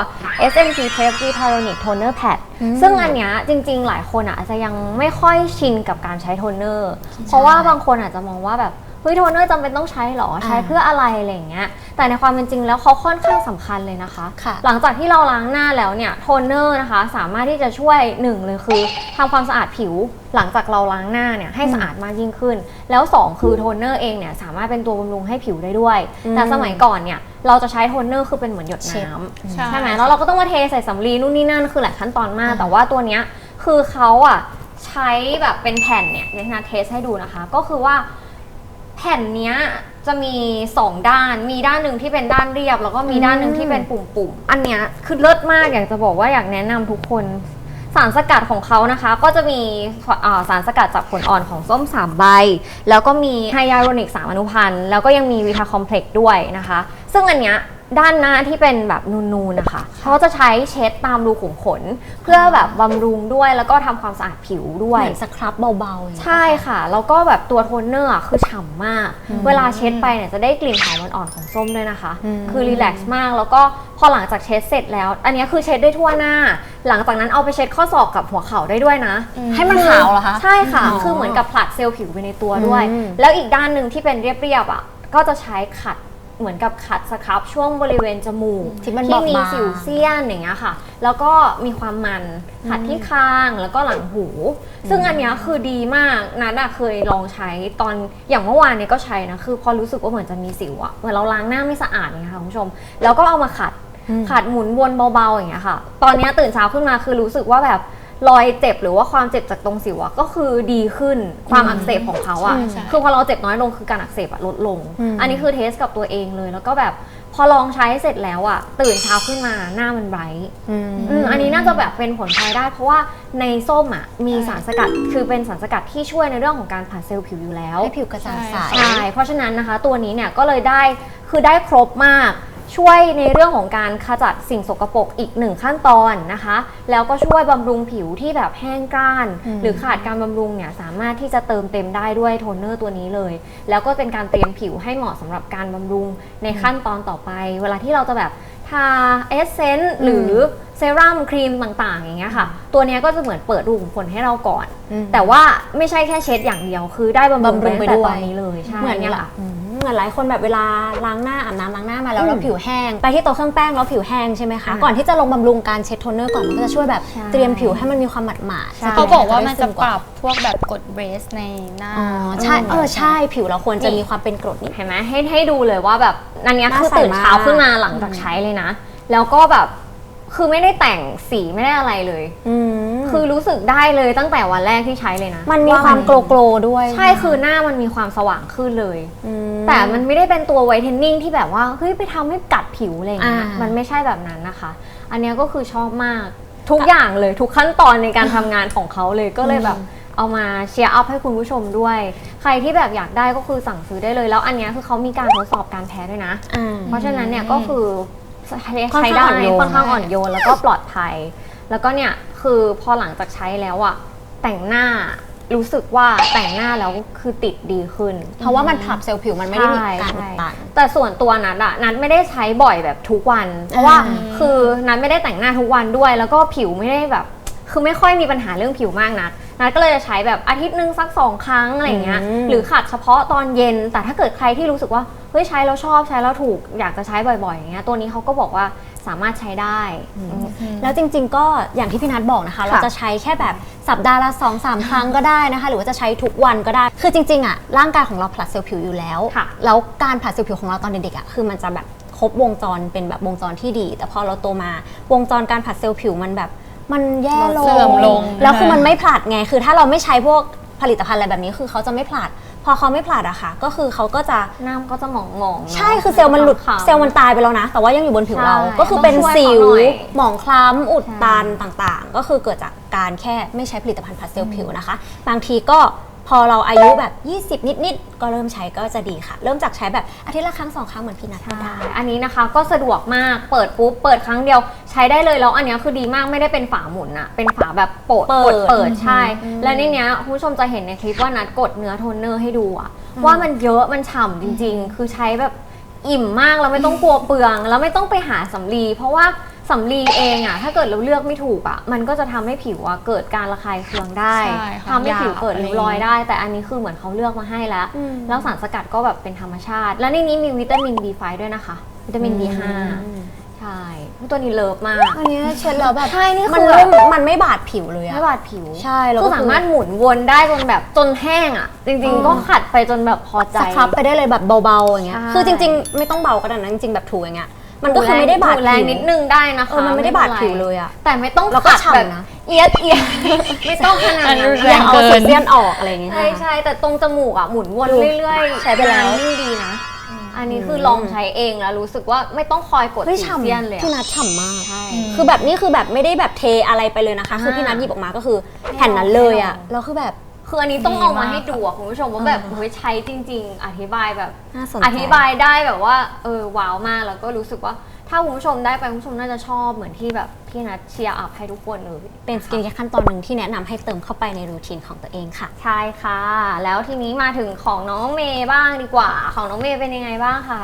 Speaker 1: SMT Prep Hyaluronic Toner Pad ซึ่งอันเนี้ยจริงๆ หลายคนอะอาจจะยังไม่ค่อยชินกับการใช้โทนเนอร์ เพราะว่าบางคนอาจจะมองว่าแบบ เฮ้ยโทนเนอร์จำเป็นต้องใช้เหรอใช้เพื่ออะไรอะไรอย่างเงี้ยแต่ในความเป็นจริงแล้วเขาค่อนข้างสำคัญเลยนะคะ
Speaker 2: ค่ะ
Speaker 1: หลังจากที่เราล้างหน้าแล้วเนี่ยโทนเนอร์นะคะสามารถที่จะช่วยหนึ่งเลยคือทำความสะอาดผิว หลังจากเราล้างหน้าเนี่ยให้สะอาดมากยิ่งขึ้น แล้วสองคือโทนเนอร์เองเนี่ยสามารถเป็นตัวบำรุงให้ผิวได้ด้วย แต่สมัยก่อนเนี่ยเราจะใช้โทนเนอร์คือเป็นเหมือนหยดน้ำ
Speaker 3: ใช่
Speaker 1: ใช่ไหมแล้วเราก็ต้องมาเทใส่สำลีนู่นนี่นั่นคือหลายขั้นตอนมาก แต่ว่าตัวเนี้ยคือเขาอะใช้แบบเป็นแผ่นเนี่ยในนาเทสให้ดูนะคะ ก็คือว่า แผ่นเนี้ยจะมี2ด้าน มีด้านหนึ่งที่เป็นด้านเรียบ แล้วก็มีด้านหนึ่งที่เป็นปุ่มๆ อันเนี้ยคือเลิศมากอยากจะบอกว่าอยากแนะนำทุกคน สารสกัดของเขานะคะ ก็จะมีอ่าสารสกัดจากผลอ่อนของส้มสามใบ แล้วก็มีไฮยาลูรอนิกสามอนุพันธ์ แล้วก็ยังมีวิตาคอมเพล็กซ์ด้วยนะคะ ซึ่งอันเนี้ย ด้านหน้าที่เป็นแบบนูนๆนะคะเขาจะใช้เช็ดตามรูขุมขน เพื่อแบบบำรุงด้วยแล้วก็ทำความสะอาดผิวด้วย
Speaker 2: เหมือนสครับเบาๆอย่างเงี้ย
Speaker 1: ใช่ค่ะ แล้วก็แบบตัวโทนเนอร์อะคือฉ่ำมาก เวลาเช็ดไปเนี่ยจะได้กลิ่นหอมอ่อนๆของส้มด้วยนะคะ คือรีแลกซ์มากแล้วก็พอหลังจากเช็ดเสร็จแล้ว อันนี้คือเช็ดได้ทั่วหน้า หลังจากนั้นเอาไปเช็ดข้อศอกกับหัวเข่าได้ด้วยนะ
Speaker 2: ให้มันขาวเหรอคะ
Speaker 1: ใช่ค่ะ
Speaker 2: อ๋อ
Speaker 1: คือเหมือนกับผลัดเซลล์ผิวไปในตัวด้วย
Speaker 2: อืม
Speaker 1: แล้วอีกด้านหนึ่งที่เป็นเรียบๆอะก็จะใช้ขัด เหมือนกับขัดสครับช่วงบริเวณจมูก
Speaker 2: ที่มัน
Speaker 1: ที่มี
Speaker 2: บอบบาง
Speaker 1: สิวเซียนอย่างเงี้ยค่ะ แล้วก็มีความมันขัดที่คางแล้วก็หลังหู ซึ่งอันเนี้ยคือดีมากนัดอะเคยลองใช้ตอนอย่างเมื่อวานเนี่ยก็ใช้นะคือพอรู้สึกว่าเหมือนจะมีสิวอะเหมือนเราล้างหน้าไม่สะอาดเนี่ยค่ะคุณผู้ชม แล้วก็เอามาขัดขัดหมุนวนเบาๆอย่างเงี้ยค่ะ ตอนเนี้ยตื่นเช้าขึ้นมาคือรู้สึกว่าแบบ รอยเจ็บหรือว่าความเจ็บจากตรงสิวอะก็คือดีขึ้นความอักเสบของเขาอะ
Speaker 3: ใช่
Speaker 1: คือพอเราเจ็บน้อยลงคือการอักเสบอะลดลง อันนี้คือเทสกับตัวเองเลย แล้วก็แบบพอลองใช้เสร็จแล้วอะตื่นเช้าขึ้นมาหน้ามันไบรท์
Speaker 2: อืม
Speaker 1: อืมอันนี้น่าจะแบบเป็นผลพลอยได้ เพราะว่าในส้มอะมีสารสกัดคือเป็นสารสกัดที่ช่วยในเรื่องของการผ่าเซลล์ผิวอยู่แล้ว
Speaker 2: ให้ผิวกระจ่างใส
Speaker 1: ใช่เพราะฉะนั้นนะคะ ตัวนี้เนี่ยก็เลยได้คือได้ครบมาก ช่วยในเรื่องของการขจัดสิ่งสกปรกอีกหนึ่งขั้นตอนนะคะ แล้วก็ช่วยบำรุงผิวที่แบบแห้งกร้าน หรือขาดการบำรุงเนี่ยสามารถที่จะเติมเต็มได้ด้วยโทนเนอร์ตัวนี้เลย แล้วก็เป็นการเตรียมผิวให้เหมาะสำหรับการบำรุงในขั้นตอนต่อไป เวลาที่เราจะแบบทาเอสเซนต์หรือเซรั่มครีมต่างๆ อย่างเงี้ยค่ะ ตัวเนี้ยก็จะเหมือนเปิดรูขุมขนให้เราก่อน
Speaker 2: อืม
Speaker 1: แต่ว่าไม่ใช่แค่เช็ดอย่างเดียวคือได้บำรุง
Speaker 2: บำรุงไป
Speaker 1: ตั้แต่
Speaker 2: ด้วย
Speaker 1: ตอนนี้เลยใช่
Speaker 2: เหมือน
Speaker 1: เนี่
Speaker 2: เนี่ยย
Speaker 1: ค่ะ
Speaker 2: อืม เหมือนหลายคนแบบเวลาล้างหน้าอาบน้ำล้างหน้ามาแล้ว
Speaker 1: อืม
Speaker 2: แล้วผิวแห้ง ไปที่โต๊ะเครื่องแป้งแล้วผิวแห้งใช่ไหมคะ
Speaker 1: อ่า
Speaker 2: ก่อนที่จะลงบำรุงการเช็ดโทนเนอร์ก่อนมันก็จะช่วยแบบ
Speaker 1: ใช่
Speaker 2: เตรียมผิวให้มันมีความหมาดหมาดๆ
Speaker 1: ใช่
Speaker 3: เขาบอกว่ามันจะ
Speaker 2: ซึก
Speaker 3: ปรับพวกแบบกดเบรสในหน้า
Speaker 2: อ๋อใช่เออใช่ผิวเราควรจะมีความเป็นกรดนิด
Speaker 1: เห็นไหมให้ให้ดูเลยว่าแบบอันเนี้ย
Speaker 2: หน้า
Speaker 1: คือ
Speaker 2: ใส
Speaker 1: ตื่นเช้ามา
Speaker 2: ก
Speaker 1: ขึ้นมาหลังจากใช้เลยนะ แล้วก็แบบ คือไม่ได้แต่งสีไม่ได้อะไรเลย
Speaker 2: อืม
Speaker 1: คือรู้สึกได้เลยตั้งแต่วันแรกที่ใช้เลยนะ
Speaker 2: มันมีความโกลโกลด้วย
Speaker 1: ใช่คือหน้ามันมีความสว่างขึ้นเลย
Speaker 2: อืม
Speaker 1: แต่มันไม่ได้เป็นตัวไวท์เทนนิ่งที่แบบว่าเฮ้ยไปทำให้กัดผิวอะไรอย่างเงี้ย
Speaker 2: อ่ามั
Speaker 1: มันไม่ใช่แบบนั้นนะคะ อันเนี้ยก็คือชอบมากทุกอย่างเลยทุกขั้นตอนในการทำงานของเขาเลยก็เลยแบบเอามาเชียร์อัพให้คุณผู้ชมด้วย ใครที่แบบอยากได้ก็คือสั่งซื้อได้เลยแล้วอันเนี้ยคือเขามีการทดสอบการแพ้ด้วยนะ
Speaker 2: อ่า
Speaker 1: เพราะฉะนั้นเนี่ยก็คือใช้
Speaker 2: ค่อน
Speaker 1: ใช้
Speaker 2: ข้าง
Speaker 1: ได้
Speaker 2: อ่อนโยน
Speaker 1: ค่อนข้างอ่อนโยนแล้วก็ปลอดภัย แล้วก็เนี่ยคือพอหลังจากใช้แล้วอะแต่งหน้ารู้สึกว่าแต่งหน้าแล้วคือติดดีขึ้น
Speaker 2: เพราะว่ามันผลับเซลล์ผิวมันไม่ได้มีการอุด
Speaker 1: ใช่
Speaker 2: ตัน
Speaker 1: แต่ส่วนตัวนัดอะนัดไม่ได้ใช้บ่อยแบบทุกวัน เพราะว่า
Speaker 2: อืม
Speaker 1: คือนัดไม่ได้แต่งหน้าทุกวันด้วย แล้วก็ผิวไม่ได้แบบ คือไม่ค่อยมีปัญหาเรื่องผิวมากนัก นัดก็เลยจะใช้แบบอาทิตย์หนึ่งสักสองครั้งอะไรอย่างเงี้ยหรือขัดเฉพาะตอนเย็น แต่ถ้าเกิดใครที่รู้สึกว่า เฮ้ยใช้แล้วชอบใช้แล้วถูกอยากจะใช้บ่อยๆอย่างเงี้ย ตัวนี้เขาก็บอกว่าสามารถใช้ได้อืม
Speaker 2: แล้วจริงๆ ก็อย่างที่พี่นัทบอกนะคะ เราจะใช้แค่แบบสัปดาห์ละ2อสามครั้งก็ได้นะคะ หรือว่าจะใช้ทุกวันก็ได้ คือจริงๆอะร่างกายของเราผลัดเซลล์ผิวอยู่แล้ว
Speaker 1: ค่ะ
Speaker 2: แล้วการผลัดเซลล์ผิวของเราตอนเด็กๆอะคือมันจะแบบครบวงจรเป็นแบบวงจรที่ดี แต่พอเราโตมาวงจรการผลัดเซลล์ผิวมันแบบ มันแย่ลง
Speaker 3: เสื่อมลง
Speaker 2: แล้วคือมันไม่ผลัดไง คือถ้าเราไม่ใช้พวกผลิตภัณฑ์อะไรแบบนี้ คือเขาจะไม่ผลัด พอเขาไม่ผลัดอะค่ะ ก็คือเขาก็จะ
Speaker 1: หน้ามันก็จะหมองๆเนอะ
Speaker 2: ใช่ คือเซลล์มันหลุด
Speaker 1: ขาวๆ
Speaker 2: เซลล์มันตายไปแล้วนะ แต่ว่ายังอยู่บนผิวเรา
Speaker 1: ใช่
Speaker 2: ก็คือเป็น
Speaker 1: ต้องช่วย
Speaker 2: สิว
Speaker 1: เขาหน่อย
Speaker 2: หมองคล้ำ อุด
Speaker 1: ใช่
Speaker 2: ตันต่างๆ ก็คือเกิดจากการแค่ไม่ใช้ผลิตภัณฑ์พัดเซลล์ผิวนะคะ บางทีก็ พอเราอายุแบบ 20 นิด ๆ ก็เริ่มใช้ก็จะดีค่ะ เริ่มจากใช้แบบอาทิตย์ละครั้งสองครั้งเหมือนพี่นัทก็ได้
Speaker 1: อันนี้นะคะก็สะดวกมากเปิดปุ๊บเปิดครั้งเดียวใช้ได้เลยแล้วอันเนี้ยคือดีมากไม่ได้เป็นฝาหมุนอะเป็นฝาแบบโปะ
Speaker 2: เปิด
Speaker 1: กดเปิด
Speaker 2: อืม
Speaker 1: ใช่ และในเนี้ยคุณผู้ชมจะเห็นในคลิปว่านัดกดเนื้อโทนเนอร์ให้ดูอะว่ามันเยอะมันฉ่ำจริง ๆ คือใช้แบบอิ่มมากแล้วไม่ต้องกลัวเปลือง แล้วไม่ต้องไปหาสำลีเพราะว่า สำลีเองอะถ้าเกิดเราเลือกไม่ถูกอะมันก็จะทำให้ผิวอะเกิดการระคายเคืองได้
Speaker 3: ใช่ค่ะ
Speaker 1: ทำให้ผิวเกิด
Speaker 3: หยาบ
Speaker 1: ริ้วรอยได้ แต่อันนี้คือเหมือนเขาเลือกมาให้แล้ว
Speaker 2: อืม
Speaker 1: แล้วสารสกัดก็แบบเป็นธรรมชาติ แล้วในนี้มีวิตามิน B5 ด้วยนะคะ วิตามิน B5 ใช่ตัวนี้เลิฟมาก
Speaker 2: อันนี้เช็ดแล้วแบบ
Speaker 1: ใช่นี่
Speaker 2: มัน
Speaker 1: คือ
Speaker 2: ไม่
Speaker 1: แบบ
Speaker 2: มันไม่บาดผิวเลยอะ
Speaker 1: ไม่บาดผิว
Speaker 2: ใช่แล้ว
Speaker 1: คื
Speaker 2: ก็
Speaker 1: อสามารถหมุนวนได้จนแบบจนแห้งอะจริงๆ ก็ขัดไปจนแบบพอใจ
Speaker 2: สครับไปได้เลยแบบเบาๆอย่างเงี้ย
Speaker 1: ใช่
Speaker 2: คือจริง ๆ ไม่ต้องเบาก็ได้นะจริงๆแบบถูอย่างเงี้ย มันก็คือไม่ได้บาด
Speaker 1: ถูแรง
Speaker 2: ผิว
Speaker 1: นิดนึงได้นะคะ
Speaker 2: เออมันไม่ได้บาดผิวเลยอะ
Speaker 1: แต่ไม่ต้อง
Speaker 2: แล้วก็
Speaker 1: ขัด
Speaker 2: ฉ่ำ
Speaker 1: แบบ
Speaker 2: นะ
Speaker 1: เอียดเอียดไม่ต้องขนาด
Speaker 3: อัน
Speaker 1: นั้น
Speaker 3: แรง
Speaker 2: เอา
Speaker 3: เกิ
Speaker 2: สี
Speaker 3: น
Speaker 2: เสี้ยนออกอะไรอย่างเงี้ย
Speaker 1: ใช่ใช่แต่ตรงจมูกอะหมุนวน
Speaker 2: ดู
Speaker 1: เรื่อยๆ
Speaker 2: ใช้ไปแล้ว
Speaker 1: นานยิ่งดีนะอันนี้คือลองใช้เองแล้วรู้สึกว่าไม่ต้องคอยกด
Speaker 2: เฮ้ย
Speaker 1: สี
Speaker 2: ฉ่ำ
Speaker 1: เซียนเลย
Speaker 2: พี่
Speaker 1: อะ
Speaker 2: นัทฉ่ำมาก
Speaker 1: ใช่
Speaker 3: อืม
Speaker 2: คือแบบนี้คือแบบไม่ได้แบบเทอะไรไปเลยนะคะ คือพี่นัทหยิบออกมาก็คือแผ่นนั้นเลยอะ
Speaker 1: ไม่เอา
Speaker 2: แล้วคือแบบ
Speaker 1: คืออันนี้ต้องเอามา
Speaker 3: ดีมาก
Speaker 1: ให้ดูอะคุณผู้ชมว่าแบบเฮ้ยใช้จริง ๆ อธิบายแบบ
Speaker 2: น่าสนใจ
Speaker 1: อธิบายได้แบบว่าเออว้าวมากแล้วก็รู้สึกว่า ถ้าคุณผู้ชมได้ไปคุณผู้ชมน่าจะชอบเหมือนที่แบบพี่นัทเชียร์อัพให้ทุกคนเลย
Speaker 2: เป็นสกินแคร์ขั้นตอนหนึ่งที่แนะนำให้เติมเข้าไปในรูทีนของตัวเองค่ะ
Speaker 1: ใช่ค่ะ แล้วทีนี้มาถึงของน้องเมย์บ้างดีกว่า ของน้องเมย์เป็นยังไงบ้างคะ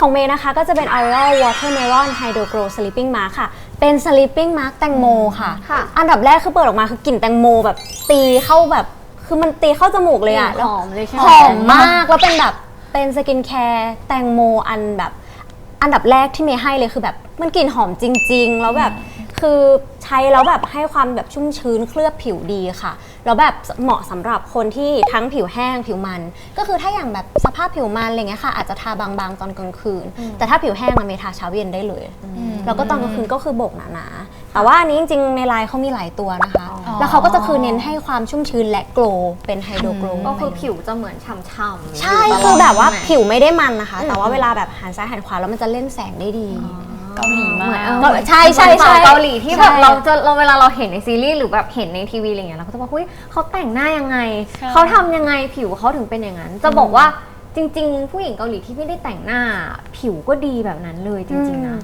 Speaker 2: ของเมย์นะคะก็จะเป็น L'Oreal Watermelon Hydro Glow Sleeping Mask ค่ะ เป็น Sleeping Mask แตงโมค่ะ
Speaker 1: ค่ะ
Speaker 2: อันดับแรกคือเปิดออกมาคือกลิ่นแตงโมแบบตีเข้าแบบ คือมันตีเข้าจมูกเลยอะ
Speaker 1: ห
Speaker 2: แล้ว
Speaker 1: อมเลยใช่ไห
Speaker 2: ห
Speaker 1: ม
Speaker 2: อมมากแล้วเป็นแบบเป็นสกินแคร์แตงโมอันแบบ อันดับแรกที่เมย์ให้เลยคือแบบมันกลิ่นหอมจริง ๆ แล้วแบบ คือใช้แล้วแบบให้ความแบบชุ่มชื้นเคลือบผิวดีค่ะ แล้วแบบเหมาะสำหรับคนที่ทั้งผิวแห้งผิวมัน ก็คือถ้าอย่างแบบสภาพผิวมันอะไรเงี้ยค่ะอาจจะทาบางๆตอนกลางคืน แต่ถ้าผิวแห้งอะเมย์ทาเช้าเย็นได้เลย แล้วก็ตอนกลางคืนก็คือโบกหนาๆแต่ว่าอันนี้จริงๆในไลน์เขามีหลายตัวนะคะ
Speaker 3: อ๋อ
Speaker 2: แล้วเขาก็จะคือเน้นให้ความชุ่มชื้นและโกลว์เป็นไฮโดรโกลว์
Speaker 1: ก็คือผิวจะเหมือนฉ่ำๆ
Speaker 2: ใช่
Speaker 1: ยู่ตลด
Speaker 2: คือแบบว่า
Speaker 1: ใช่ไหม
Speaker 2: ผิวไม่ได้มันนะคะ แต่ว่าเวลาแบบหันซ้ายหันขวาแล้วมันจะเล่นแสงได้ดี
Speaker 3: เกาหลีมาก
Speaker 1: เหอนเออ
Speaker 2: ก็ใช่ใช่ใช่
Speaker 1: เหมือนเกาหลีที่แบบ
Speaker 2: ใช่
Speaker 1: เราจะเราเวลาเราเห็นในซีรีส์หรือแบบเห็นในทีวีอะไรเงี้ยเราก็จะบอกเฮ้ยเขาแต่งหน้ายังไง
Speaker 3: ใช่
Speaker 1: เขาทำยังไงผิวเขาถึงเป็นอย่างนั้น จะบอกว่า จริง ๆ ผู้หญิงเกาหลีที่ไม่ได้แต่งหน้า ผิวก็ดีแบบนั้นเลยจริงๆนะ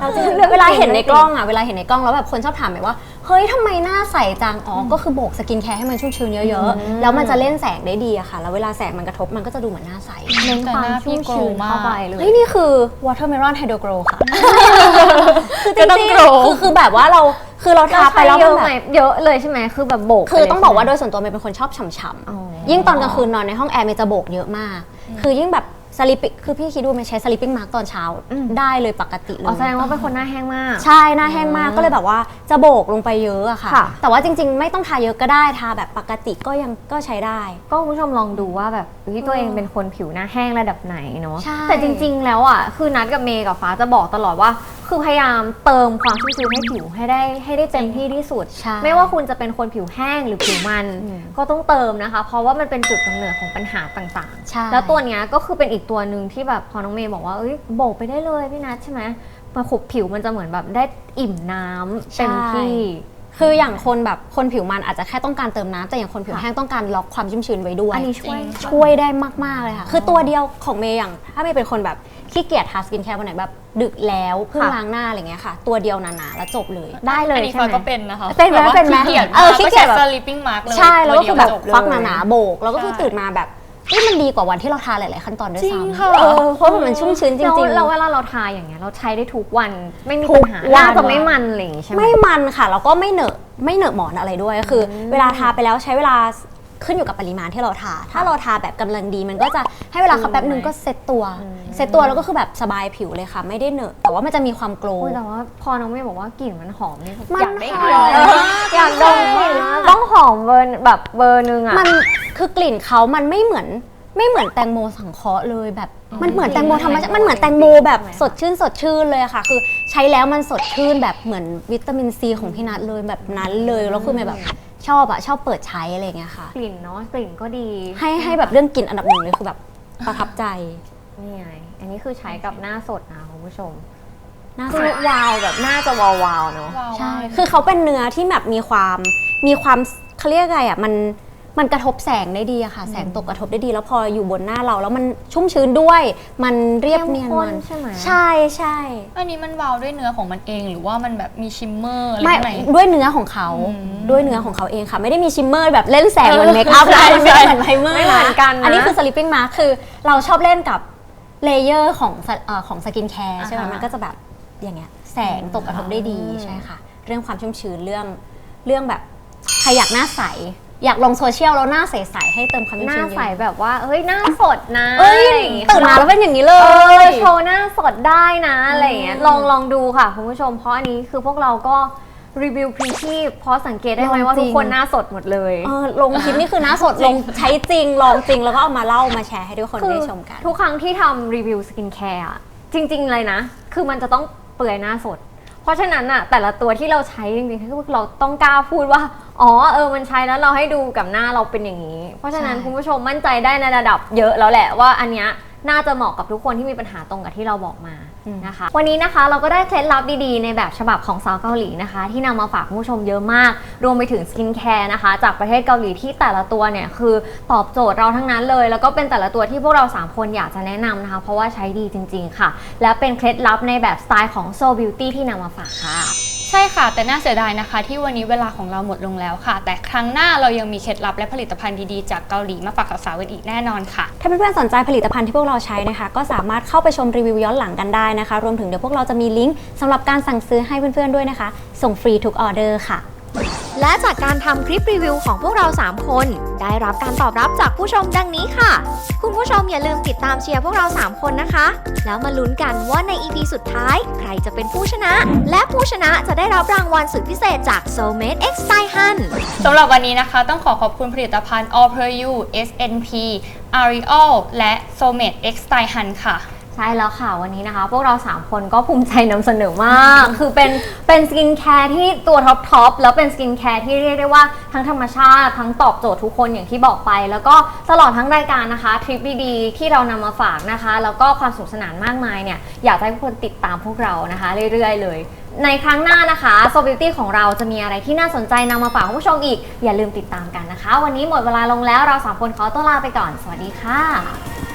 Speaker 2: เราจะเวลาเห็นในกล้องอะเวลาเห็นในกล้องแล้วแบบคนชอบถามแบบว่าเฮ้ยทำไมหน้าใสจังอ๋ออก็คือโบกสกินแคร์ให้มันชุ่มชื้นเยอะๆแล้วมันจะเล่นแสงได้ดีอะค่ะ แล้วเวลาแสงมันกระทบมันก็จะดูเหมือนหน้าใส
Speaker 1: เน้นความ
Speaker 3: แต่หน้าพี่
Speaker 1: ชุ่มชื้น
Speaker 3: โกลว์มาก
Speaker 1: เข้าไปเลย
Speaker 2: เฮ้ยนี่คือ watermelon hydro glow ค่ะคือจ
Speaker 3: ก็ต้อง
Speaker 2: ริง
Speaker 3: glow
Speaker 2: ๆคือคือแบบว่าเรา คือเราทาไปแล้ว
Speaker 1: เย
Speaker 2: มัน
Speaker 1: อะ
Speaker 2: แบ
Speaker 1: ไหม
Speaker 2: บ
Speaker 1: เยอะเลยใช่ไหมคือแบบโบก
Speaker 2: คือต้องบอกว่า
Speaker 1: ไป
Speaker 2: โด
Speaker 1: เลย
Speaker 2: ยส่วนตัวเมย์เป็นคนชอบฉ่ำ
Speaker 1: อ๋อ
Speaker 2: ๆ ยิ่งตอนกลางคืนนอนในห้องแอร์เมย์จะโบกเยอะมาก คือยิ่งแบบสลิปคือพี่คิดดูเมย์ใช้สลิปปิ้งมาร์กตอนเช้าได้เลยปกติเล
Speaker 1: อ๋อยแสดงว่าเป็นคนหน้าแห้งมาก
Speaker 2: ใช่หน้าแห้งมากก็เลยแบบว่าจะโบกลงไปเยอะอะค่ะ
Speaker 1: ค่ะ
Speaker 2: แต่ว่าจริง ๆ ไม่ต้องทาเยอะก็ได้ทาแบบปกติก็ยังก็ใช้ได้
Speaker 1: ก็คุณผู้ชมลองดูว่าแบบเฮ้ยตัวเองเป็นคนผิวหน้าแห้งระดับไหนเนาะ
Speaker 2: ใช่
Speaker 1: แต่จริงๆแล้วอะคือนัดกับเมย์กับฟ้าจะบอกตลอดว่า คือพยายามเติมความชุ่มชื้นให้ผิวให้ได้ให้ได้เต็มที่ที่สุด
Speaker 2: ใช่
Speaker 1: ไม่ว่าคุณจะเป็นคนผิวแห้งหรือผิวมัน
Speaker 2: อืม
Speaker 1: ก็ต้องเติมนะคะ เพราะว่ามันเป็นจุดกำเนิดของปัญหาต่าง
Speaker 2: ใช่
Speaker 1: ๆ แล้วตัวเนี้ยก็คือเป็นอีกตัวหนึ่งที่แบบพอน้องเมย์บอกว่าเอ้ยโบกไปได้เลยพี่นัทใช่ไหมมาขุบผิวมันจะเหมือนแบบได้อิ่มน้ำเต็มที่
Speaker 2: คืออย่างคนแบบคนผิวมันอาจจะแค่ต้องการเติมน้ำแต่อย่างคนผิวแห้งต้องการล็อกความชุ่มชื้นไว้ด้วย
Speaker 1: อันนี้ช่วย
Speaker 2: ช่วยได้มาก ๆ เลยค่ะ คือตัวเดียวของเมย์อย่าง ถ้าเมย์เป็นคนแบบ ขี้เกียจทาสกินแคร์วันไหนแบบ ดึกแล้วเพิ่ง
Speaker 1: ค่ะ
Speaker 2: ล้างหน้าอะไรเงี้ยค่ะ ตัวเดียวหนาๆแล้วจบเลย
Speaker 1: ได้เลย
Speaker 3: อันนี้
Speaker 1: ใช่
Speaker 3: ฟ้า
Speaker 1: ไหม
Speaker 3: ก็เป็นนะคะ
Speaker 2: เป็นไหม
Speaker 3: แบบว่า
Speaker 2: เป็นไหม
Speaker 3: ขี้เกียจ
Speaker 2: เออขี้เกียจแบบ
Speaker 3: ก็ใช้ sleeping mask เลย
Speaker 2: ใช่แล้วก็คือแบบ
Speaker 3: ตัวเดียวจ
Speaker 2: ฟักหนาๆโบก แล้วก็คือ
Speaker 3: ใช่
Speaker 2: ตื่นมาแบบเฮ้ยมันดีกว่าวันที่เราทาหลายๆขั้นตอนด้วย
Speaker 3: จริง
Speaker 2: ซ้ำ
Speaker 3: ค่ะ
Speaker 2: เออเพราะมันชุ่มชื้นจริง
Speaker 1: แล้ว
Speaker 2: ๆ
Speaker 1: เราเวลาเราทาอย่างเงี้ยเราใช้ได้ทุกวันไม่มี
Speaker 2: ทุ
Speaker 1: ปั
Speaker 2: ก
Speaker 1: ญหา
Speaker 2: วัน
Speaker 1: น่าจะไม่มันอะไรอย่างงี้ใช่ไหม
Speaker 2: ไม่มันค่ะแล้วก็ไม่เหนอะไม่เหนอะหมอนอะไรด้วยก็คือเวลาทาไปแล้วใช้เวลา ขึ้นอยู่กับปริมาณที่เราทา ถ้าเราทาแบบกำลังดีมันก็จะให้เวลาเขาแป๊บนึงก็เซ็ตตัวเซ็ตตัวแล้วก็คือแบบสบายผิวเลยค่ะ ไม่ได้เหนอะแต่ว่ามันจะมีความโกล
Speaker 1: โอ้ย
Speaker 2: ว์
Speaker 1: แต่ว่าพอน้องเมย์บอกว่ากลิ่นมันหอมนี่
Speaker 2: มัน
Speaker 1: อยากได้
Speaker 2: ห
Speaker 1: ก
Speaker 2: อ
Speaker 1: ลิ่น
Speaker 2: ม
Speaker 1: อยากดมกลิ่นมากต้องหอมเบอร์แบบเบอร์นึงอะ
Speaker 2: มันคือกลิ่นเขามันไม่เหมือน ไม่เหมือนแตงโมสังเคราะห์เลยแบบ มันเหมือนแตงโมธรรมชาติมันเหมือนแตงโมแบบสดชื่นสดชื่นเลยอะค่ะ คือใช้แล้วมันสดชื่นแบบเหมือนวิตามินซีของพี่นัทเลยแบบนั้นเลยแล้วคือเมย์แบบชอบอะชอบเปิดใช้อะไรอย่างเงี้ยค่ะ
Speaker 1: กลิ่นเนาะกลิ่นก็ดี
Speaker 2: ให้ให้แบบเรื่องกลิ่นอันดับหนึ่งเลยคือแบบประทับใจ
Speaker 1: นี่ไงอันนี้คือใช้กับหน้าสดนะคุณผู้ชม
Speaker 2: น่า
Speaker 1: คื
Speaker 2: ส
Speaker 1: อนวาวแบบหน้าจะวาวๆเนาะ
Speaker 3: ว้าว
Speaker 2: ใช่ คือเขาเป็นเนื้อที่แบบมีความมีความเขาเรียกไงอะมัน มันกระทบแสงได้ดีอะค่ะ แสงตกกระทบได้ดี แล้วพออยู่บนหน้าเราแล้วมันชุ่มชื้นด้วย มันเรียบเนียน
Speaker 1: ข้
Speaker 2: มัน
Speaker 1: ใช่ไหม
Speaker 2: ใช่ใช่
Speaker 3: อันนี้มันวาวด้วยเนื้อของมันเองหรือว่ามันแบบมีชิมเมอร์อะไร
Speaker 2: ไม่
Speaker 3: ข้างใน
Speaker 2: ด้วยเนื้อของเขา
Speaker 3: อืม
Speaker 2: ด้วยเนื้อของเขาเองค่ะ ไม่ได้มีชิมเมอร์แบบเล่นแสงเหมือนเมคอัพ
Speaker 3: ใช่
Speaker 2: นะไม่ได้เหมือนไพรเมอร์
Speaker 1: ไม่เหมือนกันนะ
Speaker 2: อันนี้คือสลิปปิ้งมาคือเราชอบเล่นกับเลเยอร์ของสเอ่อของสกินแคร์ใช่ไหม
Speaker 1: อ่าฮะ
Speaker 2: มันก็จะแบบอย่างเงี้ยแสงตกกระทบได้ดี
Speaker 1: อืม
Speaker 2: ใช่ค่ะ เรื่องความชุ่มชื้นเรื่องเรื่องแบบใครอยากหน้าใส อยากลงโซเชียลแล้วหน้าใสๆให้เติมความชุ่ม
Speaker 1: หน้า
Speaker 2: ชื้นเย
Speaker 1: ใส
Speaker 2: อะ
Speaker 1: แบบว่าเฮ้ยหน้าสดนะ
Speaker 2: เอ้ย
Speaker 1: อะไรอย่างงี้
Speaker 2: ตื่นมาแล้วเป็นอย่างนี้เล
Speaker 1: เออย โชว์หน้าสดได้นะอะไรอย่างเงี้ย
Speaker 2: อืม
Speaker 1: ลองลองดูค่ะคุณผู้ชมเพราะอันนี้คือพวกเราก็รีวิวพรีชีพเพราะสังเกตได้ไหม
Speaker 2: ลอง
Speaker 1: ว่าทุก
Speaker 2: จริง
Speaker 1: คนหน้าสดหมดเลย
Speaker 2: เออลงคลิปนี่คือหน้าสดลงใช้จริงลองจริงแล้วก็เอามาเล่ามาแชร์ให้ทุกคนได้ชมกัน
Speaker 1: ทุกครั้งที่ทำรีวิวสกินแคร์อะจริง ๆ เลยนะ คือมันจะต้องเปื่อยหน้าสด เพราะฉะนั้นอะแต่ละตัวที่เราใช้จริงๆคือเราต้องกล้าพูดว่า อ๋อเออมันใช้แล้วเราให้ดูกับหน้าเราเป็นอย่างนี้ เพราะฉะนั้น
Speaker 2: ใช่
Speaker 1: คุณผู้ชมมั่นใจได้ในระดับเยอะแล้วแหละว่าอันเนี้ย น่าจะเหมาะกับทุกคนที่มีปัญหาตรงกับที่เราบอกมานะคะ วันนี้นะคะเราก็ได้เคล็ดลับดีๆ ในแบบฉบับของสาวเกาหลีนะคะ ที่นำมาฝากคุณผู้ชมเยอะมาก รวมไปถึงสกินแคร์นะคะ จากประเทศเกาหลีที่แต่ละตัวเนี่ยคือตอบโจทย์เราทั้งนั้นเลย แล้วก็เป็นแต่ละตัวที่พวกเราสามคนอยากจะแนะนำนะคะ เพราะว่าใช้ดีจริง ๆ ค่ะ และเป็นเคล็ดลับในแบบสไตล์ของ So Beauty ที่นำมาฝากค่ะ
Speaker 3: ใช่ค่ะ แต่น่าเสียดายนะคะ ที่วันนี้เวลาของเราหมดลงแล้วค่ะ แต่ครั้งหน้าเรายังมีเคล็ดลับและผลิตภัณฑ์ดีๆ จากเกาหลีมาฝากสาวๆกันอีกแน่นอนค่ะ
Speaker 2: ถ้าเพื่อนๆสนใจผลิตภัณฑ์ที่พวกเราใช้นะคะ ก็สามารถเข้าไปชมรีวิวย้อนหลังกันได้นะคะ รวมถึงเดี๋ยวพวกเราจะมีลิงก์สำหรับการสั่งซื้อให้เพื่อนๆด้วยนะคะ ส่งฟรีทุกออเดอร์ค่ะ
Speaker 4: และจากการทำคลิปรีวิวของพวกเรา 3 คน ได้รับการตอบรับจากผู้ชมดังนี้ค่ะ คุณผู้ชมอย่าลืมติดตามเชียร์พวกเรา 3 คนนะคะ แล้วมาลุ้นกันว่าใน EP สุดท้าย ใครจะเป็นผู้ชนะ และผู้ชนะจะได้รับรางวัลสุดพิเศษจาก Soulmate X Style Hun
Speaker 3: สำหรับวันนี้นะคะ ต้องขอขอบคุณผลิตภัณฑ์ All Per You SNP Ariel และ Soulmate X Style Hun ค่ะ
Speaker 1: ใช่แล้วค่ะวันนี้นะคะ พวกเรา 3 คนก็ภูมิใจนำเสนอมาก คือเป็นเป็นสกินแคร์ที่ตัวท็อปทอปแล้วเป็นสกินแคร์ที่เรียกได้ว่าทั้งธรรมชาติ ทั้งตอบโจทย์ทุกคนอย่างที่บอกไป แล้วก็ตลอดทั้งรายการนะคะทริปดีๆที่เรานำมาฝากนะคะ แล้วก็ความสนุขสนานมากมายเนี่ยอยากให้ทุกคนติดตามพวกเรานะคะ เรื่อยๆเลย ในครั้งหน้านะคะ So Beauty ของเราจะมีอะไรที่น่าสนใจนำมาฝากคุณผู้ชมอีก อย่าลืมติดตามกันนะคะ วันนี้หมดเวลาลงแล้วเราสามคนขอตัวลาไปก่อนสวัสดีค่ะ